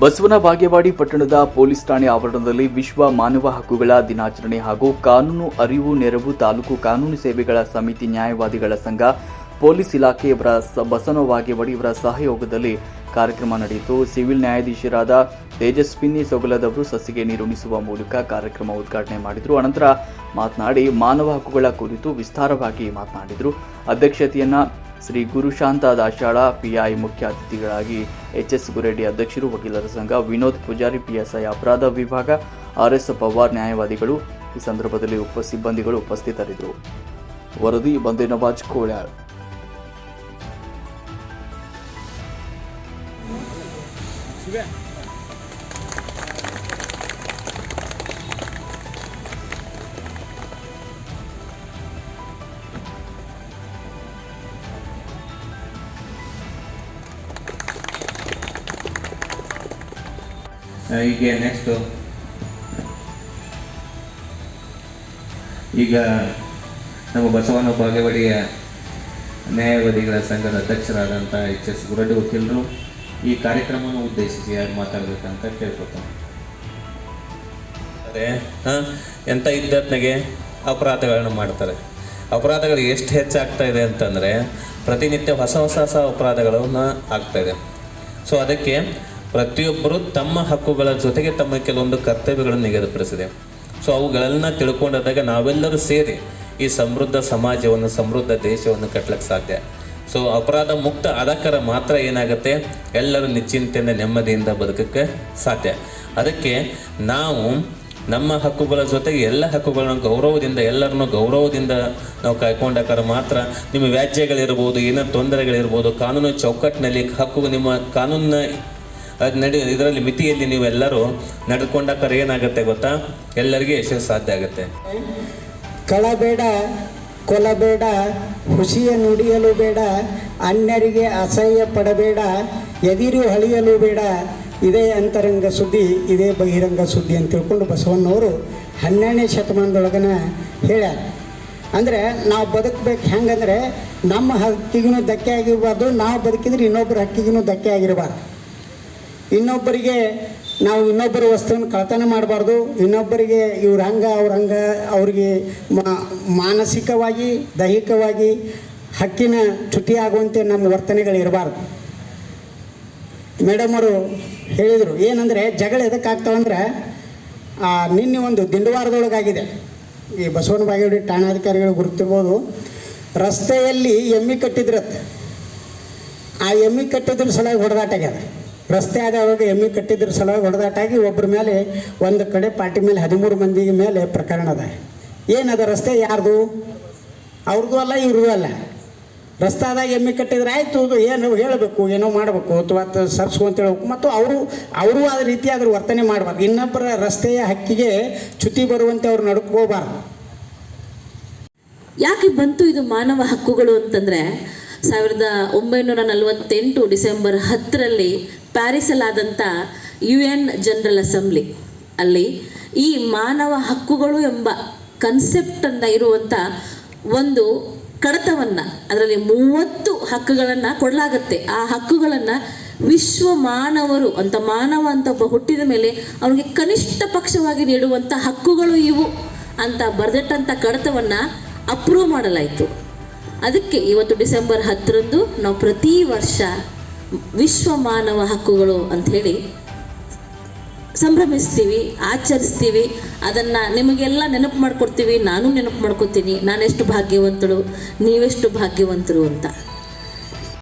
ಬಸವನ ಬಾಗೇವಾಡಿ ಪಟ್ಟಣದ ಪೊಲೀಸ್ ಠಾಣೆ ಆವರಣದಲ್ಲಿ ವಿಶ್ವ ಮಾನವ ಹಕ್ಕುಗಳ ದಿನಾಚರಣೆ ಹಾಗೂ ಕಾನೂನು ಅರಿವು ನೆರವು ತಾಲೂಕು ಕಾನೂನು ಸೇವೆಗಳ ಸಮಿತಿ ನ್ಯಾಯವಾದಿಗಳ ಸಂಘ, ಪೊಲೀಸ್ ಇಲಾಖೆಯವರ ಬಸವನ ಬಾಗೇವಾಡಿ ಇವರ ಸಹಯೋಗದಲ್ಲಿ ಕಾರ್ಯಕ್ರಮ ನಡೆಯಿತು. ಸಿವಿಲ್ ನ್ಯಾಯಾಧೀಶರಾದ ತೇಜಸ್ವಿನಿ ಸೊಗಲದವರು ಸಸಿಗೆ ನೀರುಣಿಸುವ ಮೂಲಕ ಕಾರ್ಯಕ್ರಮ ಉದ್ಘಾಟನೆ ಮಾಡಿದರು. ಅನಂತರ ಮಾತನಾಡಿ, ಮಾನವ ಹಕ್ಕುಗಳ ಕುರಿತು ವಿಸ್ತಾರವಾಗಿ ಮಾತನಾಡಿದರು. ಅಧ್ಯಕ್ಷತೆಯನ್ನ ಶ್ರೀ ಗುರುಶಾಂತ ದಾಶಾಳ ಪಿಐ ಮುಖ್ಯ ಅತಿಥಿಗಳಾಗಿ ಎಚ್ ಎಸ್ ಗುರೆಡ್ಡಿ ಅಧ್ಯಕ್ಷರು ವಕೀಲರ ಸಂಘ ವಿನೋದ್ ಪೂಜಾರಿ ಪಿಎಸ್ಐ ಅಪರಾಧ ವಿಭಾಗ ಆರ್ ಎಸ್ ಪವಾರ್ ನ್ಯಾಯವಾದಿಗಳು ಈ ಸಂದರ್ಭದಲ್ಲಿ ಉಪ ಸಿಬ್ಬಂದಿಗಳು ಉಪಸ್ಥಿತರಿದ್ದರು. ವರದಿ ಬಂದೇನವಾಜ್ ಕೋಳ್ಯಾಳ್ ಆ, ಹೀಗೆ ನೆಕ್ಸ್ಟು ಈಗ ನಮ್ಮ ಬಸವನ ಬಾಗೇವಾಡಿಯ ನ್ಯಾಯವಾದಿಗಳ ಸಂಘದ ಅಧ್ಯಕ್ಷರಾದಂಥ ಎಚ್ ಎಸ್ ಗುರಡ್ಡಿ ವಕೀಲರು ಈ ಕಾರ್ಯಕ್ರಮವನ್ನು ಉದ್ದೇಶಿಸಿ ಯಾರು ಮಾತಾಡಬೇಕಂತ ಕೇಳ್ಕೊತಾನೆ. ಅದೇ, ಹಾಂ? ಎಂಥ ಇದ್ದತ್ನಾಗೆ ಅಪರಾಧಗಳನ್ನು ಮಾಡ್ತಾರೆ? ಅಪರಾಧಗಳು ಎಷ್ಟು ಹೆಚ್ಚಾಗ್ತಾ ಇದೆ ಅಂತಂದರೆ ಪ್ರತಿನಿತ್ಯ ಹೊಸ ಹೊಸ ಹೊಸ ಅಪರಾಧಗಳನ್ನು ಆಗ್ತಾ ಇದೆ. ಸೊ ಅದಕ್ಕೆ ಪ್ರತಿಯೊಬ್ಬರು ತಮ್ಮ ಹಕ್ಕುಗಳ ಜೊತೆಗೆ ತಮ್ಮ ಕೆಲವೊಂದು ಕರ್ತವ್ಯಗಳನ್ನು ನಿಗದಿಪಡಿಸಿದೆ. ಸೊ ಅವುಗಳನ್ನ ತಿಳ್ಕೊಂಡಾಗ ನಾವೆಲ್ಲರೂ ಸೇರಿ ಈ ಸಮೃದ್ಧ ಸಮಾಜವನ್ನು, ಸಮೃದ್ಧ ದೇಶವನ್ನು ಕಟ್ಟಲಿಕ್ಕೆ ಸಾಧ್ಯ. ಸೊ ಅಪರಾಧ ಮುಕ್ತ ಆದಕ್ಕರ ಮಾತ್ರ ಏನಾಗುತ್ತೆ? ಎಲ್ಲರೂ ನಿಶ್ಚಿಂತೆಯಿಂದ, ನೆಮ್ಮದಿಯಿಂದ ಬದುಕಕ್ಕೆ ಸಾಧ್ಯ. ಅದಕ್ಕೆ ನಾವು ನಮ್ಮ ಹಕ್ಕುಗಳ ಜೊತೆಗೆ ಎಲ್ಲ ಹಕ್ಕುಗಳನ್ನು ಗೌರವದಿಂದ, ಎಲ್ಲರನ್ನು ಗೌರವದಿಂದ ನಾವು ಕಾಯ್ಕೊಂಡಾಕಾರ ಮಾತ್ರ ನಿಮ್ಮ ವ್ಯಾಜ್ಯಗಳಿರ್ಬೋದು ಏನೋ ತೊಂದರೆಗಳಿರ್ಬೋದು, ಕಾನೂನು ಚೌಕಟ್ಟಿನಲ್ಲಿ ಹಕ್ಕು ನಿಮ್ಮ ಕಾನೂನಿನ ಅದ್ ನಡಿ, ಇದರಲ್ಲಿ ಮಿತಿಯಲ್ಲಿ ನೀವೆಲ್ಲರೂ ನಡೆದುಕೊಂಡಾಕಾರ ಏನಾಗುತ್ತೆ ಗೊತ್ತಾ? ಎಲ್ಲರಿಗೆ ಯಶಸ್ಸು ಸಾಧ್ಯ ಆಗುತ್ತೆ. ಕಳಬೇಡ, ಕೊಲಬೇಡ ಖುಷಿಯ ನುಡಿಯಲು ಬೇಡ, ಅನ್ಯರಿಗೆ ಅಸಹ್ಯ ಪಡಬೇಡ, ಎದಿರು ಹಳಿಯಲು ಬೇಡ. ಇದೇ ಅಂತರಂಗ ಸುದ್ದಿ, ಇದೇ ಬಹಿರಂಗ ಸುದ್ದಿ ಅಂತ ತಿಳ್ಕೊಂಡು ಬಸವಣ್ಣವರು ಹನ್ನೆರಡನೇ ಶತಮಾನದೊಳಗನ ಹೇಳ್ಯಾರ. ಅಂದರೆ ನಾವು ಬದುಕಬೇಕು ಹೆಂಗಂದರೆ ನಮ್ಮ ಹಕ್ಕಿಗೂ ಧಕ್ಕೆ ಆಗಿರಬಾರ್ದು, ನಾವು ಬದುಕಿದ್ರೆ ಇನ್ನೊಬ್ಬರ ಹಕ್ಕಿಗೂ ಧಕ್ಕೆ ಆಗಿರಬಾರ್ದು. ಇನ್ನೊಬ್ಬರಿಗೆ ನಾವು ಇನ್ನೊಬ್ಬರ ವಸ್ತುವನ್ನು ಕಳ್ತನ ಮಾಡಬಾರ್ದು. ಇನ್ನೊಬ್ಬರಿಗೆ ಇವ್ರ ಹಂಗ ಅವ್ರ ಹಂಗ ಅವ್ರಿಗೆ ಮಾನಸಿಕವಾಗಿ ದೈಹಿಕವಾಗಿ ಹಕ್ಕಿನ ಆಗುವಂತೆ ನಮ್ಮ ವರ್ತನೆಗಳು ಇರಬಾರ್ದು. ಮೇಡಮ್ ಅವರು ಹೇಳಿದರು ಏನಂದರೆ ಜಗಳ ಎದಕ್ಕಾಗ್ತಾವಂದ್ರೆ ಆ, ನಿನ್ನೆ ಒಂದು ದಿಂಡವಾರದೊಳಗಾಗಿದೆ. ಈ ಬಸವನ ಬಾಗೇಡಿ ಠಾಣಾಧಿಕಾರಿಗಳು ಗುರುತಿರ್ಬೋದು ರಸ್ತೆಯಲ್ಲಿ ಎಮ್ಮಿ ಕಟ್ಟಿದ್ರತ್ತೆ ಆ ಎಮ್ಮಿ ಕಟ್ಟಿದ್ರ ಸಲುವಾಗಿ ಹೊಡೆದಾಟ ಆಗ್ಯದ ರಸ್ತೆ ಆದವಾಗ ಎಮ್ಮಿ ಕಟ್ಟಿದ್ರ ಸಲುವಾಗಿ ಹೊಡೆದಾಟಾಗಿ ಒಬ್ಬರ ಮೇಲೆ ಒಂದು ಕಡೆ ಪಾರ್ಟಿ ಮೇಲೆ ಹದಿಮೂರು ಮಂದಿ ಮೇಲೆ ಪ್ರಕರಣ ಅದ. ಏನದ ರಸ್ತೆ? ಯಾರ್ದು? ಅವ್ರದ್ದು ಅಲ್ಲ ಇವ್ರದ್ದು ಅಲ್ಲ. ರಸ್ತಾದಾಗ ಎಮ್ಮೆ ಕಟ್ಟಿದ್ರೆ ಆಯಿತು ಏನು ಹೇಳಬೇಕು, ಏನೋ ಮಾಡಬೇಕು, ಅಥವಾ ಸರ್ಸು ಅಂತ ಹೇಳ್ಬೇಕು. ಮತ್ತು ಅವರು ಅವರು ಆ ರೀತಿ ಅದ್ರ ವರ್ತನೆ ಮಾಡಬಾರ್ದು. ಇನ್ನೊಬ್ಬರ ರಸ್ತೆಯ ಹಕ್ಕಿಗೆ ಚ್ಯುತಿ ಬರುವಂತೆ ಅವ್ರು ನಡ್ಕೋಬಾರ್ದು. ಯಾಕೆ ಬಂತು ಇದು ಮಾನವ ಹಕ್ಕುಗಳು ಅಂತಂದರೆ ಸಾವಿರದ ಒಂಬೈನೂರ ನಲವತ್ತೆಂಟು ಡಿಸೆಂಬರ್ ಹತ್ತರಲ್ಲಿ ಪ್ಯಾರಿಸಲ್ಲಾದಂಥ ಯು ಎನ್ ಜನರಲ್ ಅಸೆಂಬ್ಲಿ. ಅಲ್ಲಿ ಈ ಮಾನವ ಹಕ್ಕುಗಳು ಎಂಬ ಕನ್ಸೆಪ್ಟನ್ನು ಇರುವಂಥ ಒಂದು ಕಡತವನ್ನು, ಅದರಲ್ಲಿ ಮೂವತ್ತು ಹಕ್ಕುಗಳನ್ನು ಕೊಡಲಾಗತ್ತೆ. ಆ ಹಕ್ಕುಗಳನ್ನು ವಿಶ್ವ ಮಾನವರು ಅಂತ, ಮಾನವ ಅಂತ ಒಬ್ಬ ಹುಟ್ಟಿದ ಮೇಲೆ ಅವನಿಗೆ ಕನಿಷ್ಠ ಪಕ್ಷವಾಗಿ ನೀಡುವಂಥ ಹಕ್ಕುಗಳು ಇವು ಅಂತ ಬರೆದಿಟ್ಟಂಥ ಕಡತವನ್ನು ಅಪ್ರೂವ್ ಮಾಡಲಾಯಿತು. ಅದಕ್ಕೆ ಇವತ್ತು ಡಿಸೆಂಬರ್ ಹತ್ತರಂದು ನಾವು ಪ್ರತಿ ವರ್ಷ ವಿಶ್ವ ಮಾನವ ಹಕ್ಕುಗಳು ಅಂಥೇಳಿ ಸಂಭ್ರಮಿಸ್ತೀವಿ, ಆಚರಿಸ್ತೀವಿ, ಅದನ್ನು ನಿಮಗೆಲ್ಲ ನೆನಪು ಮಾಡ್ಕೊಡ್ತೀವಿ, ನಾನು ನೆನಪು ಮಾಡ್ಕೊತೀನಿ, ನಾನೆಷ್ಟು ಭಾಗ್ಯವಂತಳು, ನೀವೆಷ್ಟು ಭಾಗ್ಯವಂತರು ಅಂತ.